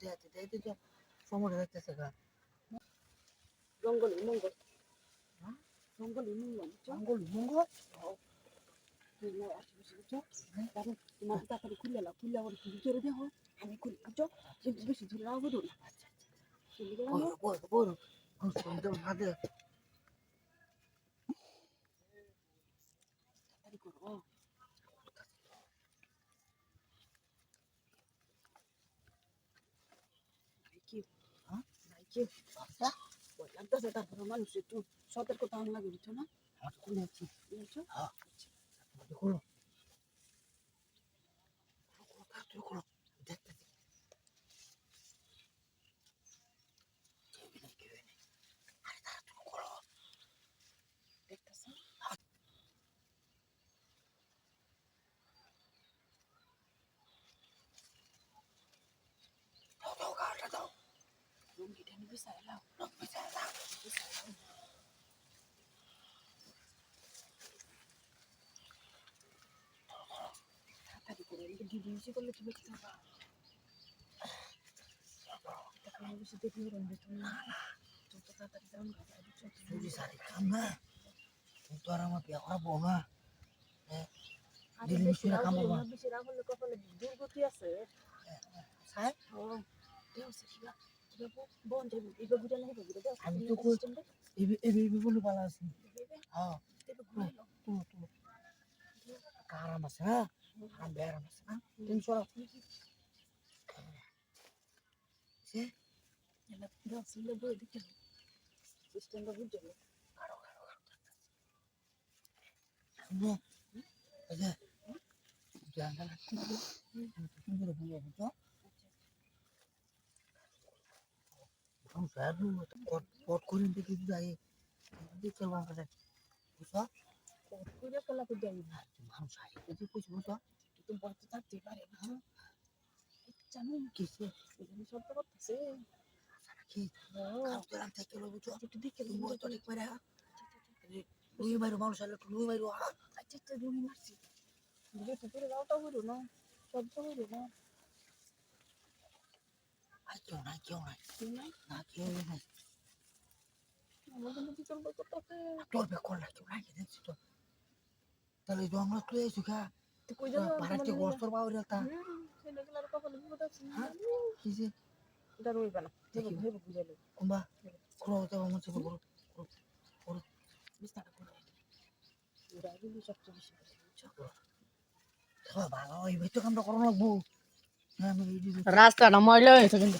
দেখাতে দেখাতে তো সময় যাইতেছে গা। জঙ্গল মঙ্গল। হ্যাঁ? জঙ্গল মঙ্গল। জঙ্গল মঙ্গল? আশেপাশে বুঝছ তারপর তোমার তাড়াতাড়ি খুলে লাও খুলে আবার ভিতরে দেখো। আমি খুলি কিন্তু বেশি ধরে রাখব না। চলে গেলাম বড় বড় বড় সুন্দর ভাবে তাড়াতাড়ি করো ভাই কি হ্যাঁ? ভাই কি বাচ্চা ভয় লাগতেছে তারপরে মানুষ একটু সতর্ক লাগে বুঝছ না আমার খুলে আছি বুঝছ হ্যাঁ তাড়াতাড়ি খুলো দেখতেছি কেউ নেই কেউ নেই আরে তাড়াতাড়ি খুলো দেখতেছ দাও দাও গাড়িটা দাও রুমকিটা নিবি সাইলাও রং মিশাই দাও তাড়াতাড়ি করে এদিকে ডিডি ইউসি করলে তুমি কি করবা তাকে আমি বেশি দেখি রুম তুমি যত তাড়াতাড়ি যাও না গাড়ি বুঝছ চুরি সারি কাম না তুই তো আর আমার বিয়ে করাবো না আরে দিল্লি বেশি মিশরে রাগ কাম হইল করবা। না, বেশি রাগ হলে কপালে দুর্গতি আছে সাহেব ও দেও সেটা দেবো বোন যাবি এবার বুঝা নাই বুঝা দেও আমি তো এবি এবি এবি বলে ভালো আছি হ্যাঁ তুলো তুলো আরাম আছে হ্যাঁ আরাম বে আরাম আছে হ্যাঁ তুমি সরো সে এলা দেও সিলে বই দিতে সিস্টেমটা বুঝছ কারও কারও কারও শুনো এই যে লাগছে তুমি করে বুঝে এখন ফ্যাট কট করে দেখি যাই। চলবান করে বুঝা কট করে কলা করে যাই। না মানুষ আই যদি কিছু বুঝা কিন্তু বলতে থাকতে পারে না। জানো কিছু এখানে সব তো করতেছে। আচ্ছা কি কাউকে থেকে লোক বুঝো একটু দেখে তুমি বলতো ঠিক করে লুই কেউ নাই কেউ নাই না কেউ নাই আমার কি না কেউ নাই দেখছি তো তাহলে হ্যাঁ? কিসে এটা রইবে না দেখি। ভেবে বুঝাইলো কুম্বা খুলো তো আমার চোখ করো বিস্তারটা সবচেয়ে বেশি করে লাগবো রাস্তাটা ময়লা হয়েছে কিন্তু